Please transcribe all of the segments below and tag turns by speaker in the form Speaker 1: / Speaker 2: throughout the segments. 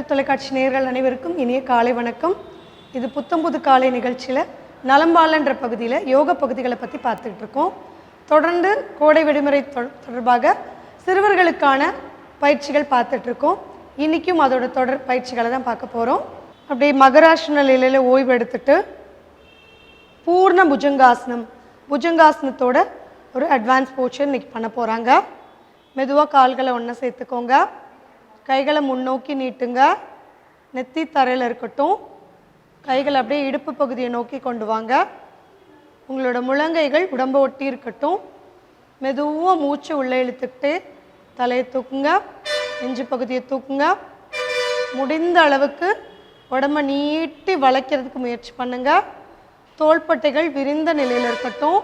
Speaker 1: மக்கள் தொலைக்காட்சி நேயர்கள் அனைவருக்கும் இனிய காலை வணக்கம். இது புத்தம்புது காலை நிகழ்ச்சியில் நலம்பாலன்ற பகுதியில் யோக பகுதிகளை பற்றி பார்த்துட்டு இருக்கோம். தொடர்ந்து கோடை விடுமுறை தொடர்பாக சிறுவர்களுக்கான பயிற்சிகள் பார்த்துட்ருக்கோம் இன்றைக்கும் அதோட தொடர் பயிற்சிகளை தான் பார்க்க போகிறோம் அப்படியே மகராஷ்டிர நிலையில் ஓய்வு எடுத்துட்டு பூர்ண புஜங்காசனம் புஜங்காசனத்தோட ஒரு அட்வான்ஸ் போச்சர் இன்றைக்கி பண்ண போகிறாங்க மெதுவாக கால்களை ஒன்றா சேர்த்துக்கோங்க. கைகளை முன்னோக்கி நீட்டுங்க. நெத்தி தரையில் இருக்கட்டும். கைகளை அப்படியே இடுப்பு பகுதியை நோக்கி கொண்டு வாங்க. உங்களோட முழங்கைகள் உடம்பை ஒட்டி இருக்கட்டும். மெதுவாக மூச்சு உள்ளே இழுத்துக்கிட்டு தலையை தூக்குங்க. நெஞ்சு பகுதியை தூக்குங்க. முடிந்த அளவுக்கு உடம்ப நீட்டி வளைக்கிறதுக்கு முயற்சி பண்ணுங்க. தோள்பட்டைகள் விரிந்த நிலையில் இருக்கட்டும்.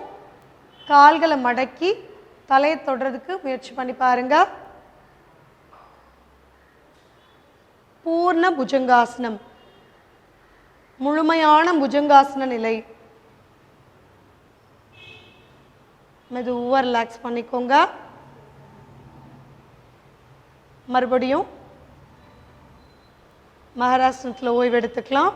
Speaker 1: கால்களை மடக்கி தலையை தொடுறதுக்கு முயற்சி பண்ணி பாருங்கள் பூர்ண புஜங்காசனம். முழுமையான புஜங்காசன நிலை. மெதுவாக ரிலாக்ஸ் பண்ணிக்கோங்க. மறுபடியும் மகாராஷ்டிரத்தில் ஓய்வு எடுத்துக்கலாம்.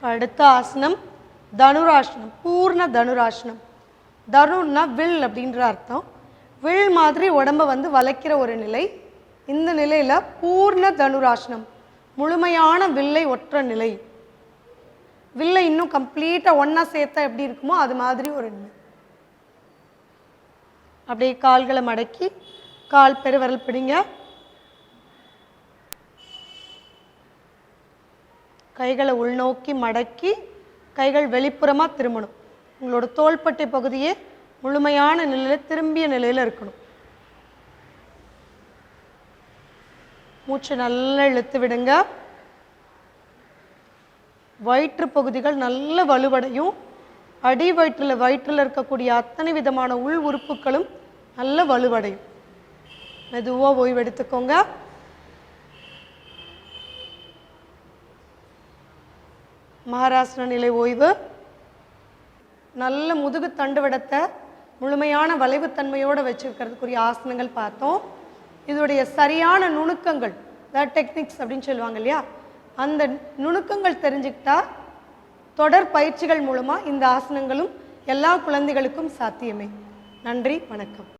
Speaker 1: அடுத்த ஆசனம். தனுராசனம் பூர்ண தனுராசனம் தனுர்னா வில் அப்படின்ற அர்த்தம். வில் மாதிரி உடம்ப வந்து வளைக்கிற ஒரு நிலை. இந்த நிலையில் பூர்ண தனுராசனம் முழுமையான வில்லை ஒற்ற நிலை. வில்லை இன்னும் கம்ப்ளீட்டாக ஒன்றா சேர்த்தா எப்படி இருக்குமோ அது மாதிரி ஒரு நிலை. அப்படியே கால்களை மடக்கி கால் பெருவரல் பிடிங்க. கைகளை உள்நோக்கி மடக்கி கைகள் வெளிப்புறமாக திரும்பணும். உங்களோட தோள்பட்டை பகுதியே முழுமையான நிலையில் திரும்பிய நிலையில் இருக்கணும். மூச்சை நல்லா இழுத்து விடுங்க. வயிற்று பகுதிகள் நல்ல வலுவடையும். அடி வயிற்றில் வயிற்றில் இருக்கக்கூடிய அத்தனை விதமான உள் உறுப்புகளும் நல்ல வலுவடையும். மெதுவாக ஓய்வெடுத்துக்கோங்க மகாராஷ்டிர நிலை ஓய்வு. நல்ல முதுகு தண்டுவடத்தை முழுமையான வளைவுத்தன்மையோடு வச்சுருக்கிறதுக்குரிய ஆசனங்கள் பார்த்தோம். இதோடைய சரியான நுணுக்கங்கள் அதாவது டெக்னிக்ஸ் அப்படின்னு சொல்லுவாங்க இல்லையா? அந்த நுணுக்கங்கள் தெரிஞ்சுக்கிட்டா தொடர் பயிற்சிகள் மூலமாக இந்த ஆசனங்களும் எல்லா குழந்தைகளுக்கும் சாத்தியமே. நன்றி வணக்கம்.